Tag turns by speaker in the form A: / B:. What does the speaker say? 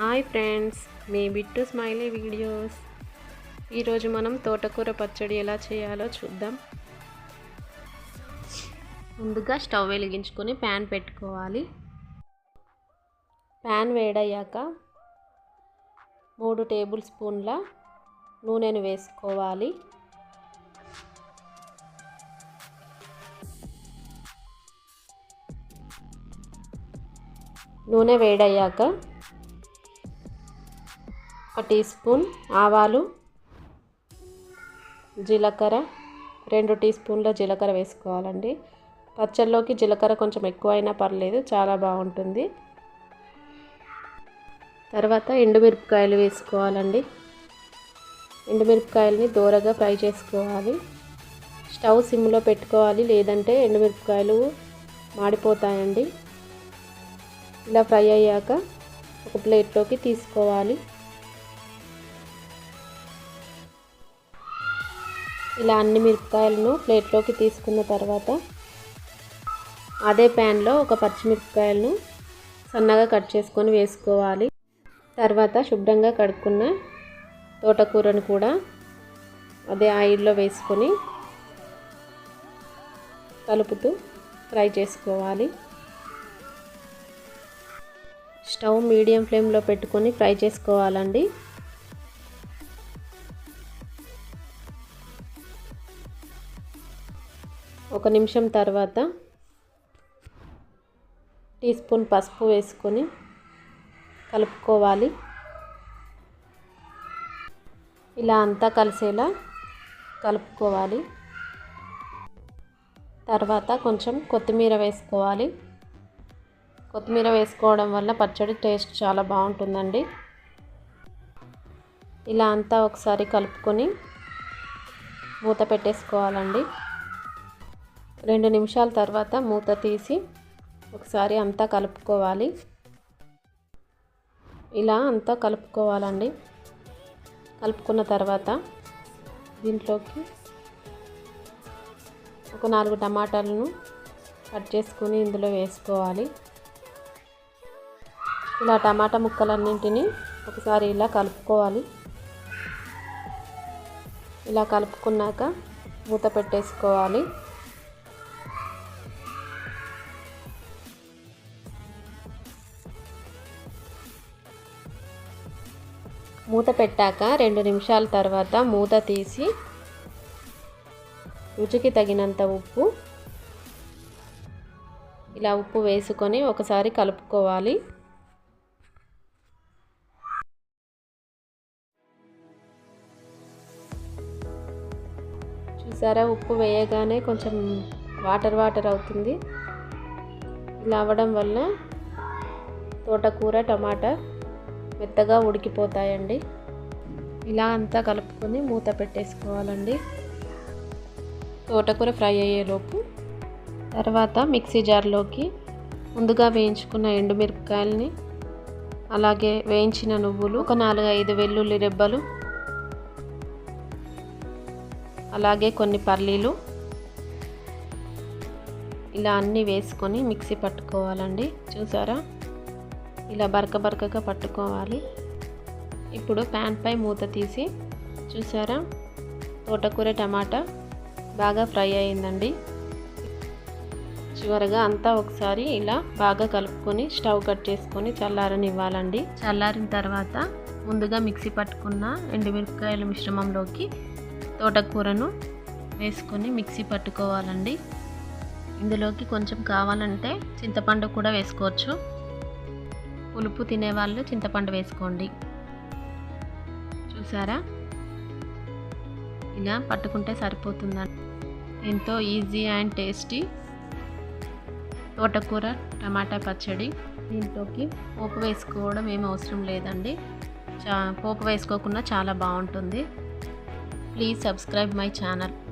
A: Hi friends మీ Bittu smiley videos. ఈరోజు మనం తోటకూర పచ్చడి ఎలా చేయాలో చూద్దాం. ముందుగా స్టవ్ వెలిగించుకొని ప్యాన్ పెట్టుకోవాలి. ప్యాన్ వేడయ్యాక మూడు టేబుల్ స్పూన్ల నూనెను వేసుకోవాలి. నూనె వేడయ్యాక ఒక టీ స్పూన్ ఆవాలు జీలకర్ర రెండు టీ స్పూన్ల జీలకర్ర వేసుకోవాలండి. పచ్చళ్ళలోకి జీలకర్ర కొంచెం ఎక్కువైనా పర్లేదు చాలా బాగుంటుంది. తర్వాత ఎండుమిరపకాయలు వేసుకోవాలండి. ఎండుమిరపకాయలని దూరగా ఫ్రై చేసుకోవాలి. స్టవ్ సిమ్లో పెట్టుకోవాలి లేదంటే ఎండుమిరపకాయలు మాడిపోతాయండి. ఇలా ఫ్రై అయ్యాక ఒక ప్లేట్లోకి తీసుకోవాలి. ఇలా అన్ని మిరపకాయలను ప్లేట్లోకి తీసుకున్న తర్వాత అదే ప్యాన్లో ఒక పచ్చిమిరపకాయలను సన్నగా కట్ చేసుకొని వేసుకోవాలి. తర్వాత శుభ్రంగా కడుక్కున్న తోటకూరను కూడా అదే ఆయిల్లో వేసుకొని కలుపుతూ ఫ్రై చేసుకోవాలి. స్టవ్ మీడియం ఫ్లేమ్లో పెట్టుకొని ఫ్రై చేసుకోవాలండి. ఒక నిమిషం తర్వాత టీ స్పూన్ పసుపు వేసుకొని కలుపుకోవాలి. ఇలా అంతా కలిసేలా కలుపుకోవాలి. తర్వాత కొంచెం కొత్తిమీర వేసుకోవాలి. కొత్తిమీర వేసుకోవడం వల్ల పచ్చడి టేస్ట్ చాలా బాగుంటుందండి. ఇలా అంతా ఒకసారి కలుపుకొని మూత పెట్టేసుకోవాలండి. రెండు నిమిషాల తర్వాత మూత తీసి ఒకసారి అంతా కలుపుకోవాలి. ఇలా అంతా కలుపుకోవాలండి. కలుపుకున్న తర్వాత దీంట్లోకి ఒక నాలుగు టమాటాలను కట్ చేసుకుని ఇందులో వేసుకోవాలి. ఇలా టమాటా ముక్కలన్నింటినీ ఒకసారి ఇలా కలుపుకోవాలి. ఇలా కలుపుకున్నాక మూత పెట్టేసుకోవాలి. మూత పెట్టాక రెండు నిమిషాల తర్వాత మూత తీసి రుచికి తగినంత ఉప్పు. ఇలా ఉప్పు వేసుకొని ఒకసారి కలుపుకోవాలి. చూసారా? ఉప్పు వేయగానే కొంచెం వాటర్ వాటర్ అవుతుంది. ఇలా అవ్వడం వల్ల తోటకూర టమాటా మెత్తగా ఉడికిపోతాయండి. ఇలా అంతా కలుపుకొని మూత పెట్టేసుకోవాలండి. తోటకూర ఫ్రై అయ్యేలోపు తర్వాత మిక్సీ జార్లోకి ముందుగా వేయించుకున్న ఎండుమిరపకాయలని అలాగే వేయించిన నువ్వులు ఒక నాలుగు ఐదు వెల్లుల్లి రెబ్బలు అలాగే కొన్ని పల్లీలు ఇలా అన్నీ వేసుకొని మిక్సీ పట్టుకోవాలండి. చూసారా? ఇలా బరక బరకగా పట్టుకోవాలి. ఇప్పుడు ప్యాన్ పై మూత తీసి చూసారా? తోటకూర టమాటా బాగా ఫ్రై అయిందండి. చివరగా అంతా ఒకసారి ఇలా బాగా కలుపుకొని స్టవ్ కట్ చేసుకొని చల్లారనివ్వాలండి. చల్లారిన తర్వాత ముందుగా మిక్సీ పట్టుకున్న ఎండుమిరపకాయల మిశ్రమంలోకి తోటకూరను వేసుకొని మిక్సీ పట్టుకోవాలండి. ఇందులోకి కొంచెం కావాలంటే చింతపండు కూడా వేసుకోవచ్చు. పులుపు తినేవాళ్ళు చింతపండు వేసుకోండి. చూసారా? ఇలా పట్టుకుంటే సరిపోతుందండి ఎంతో ఈజీ అండ్ టేస్టీ తోటకూర టమాటా పచ్చడి. దీంట్లోకి పోపు వేసుకోవడం ఏం అవసరం లేదండి. చా పోపు వేసుకోకుండా చాలా బాగుంటుంది. Please subscribe my channel.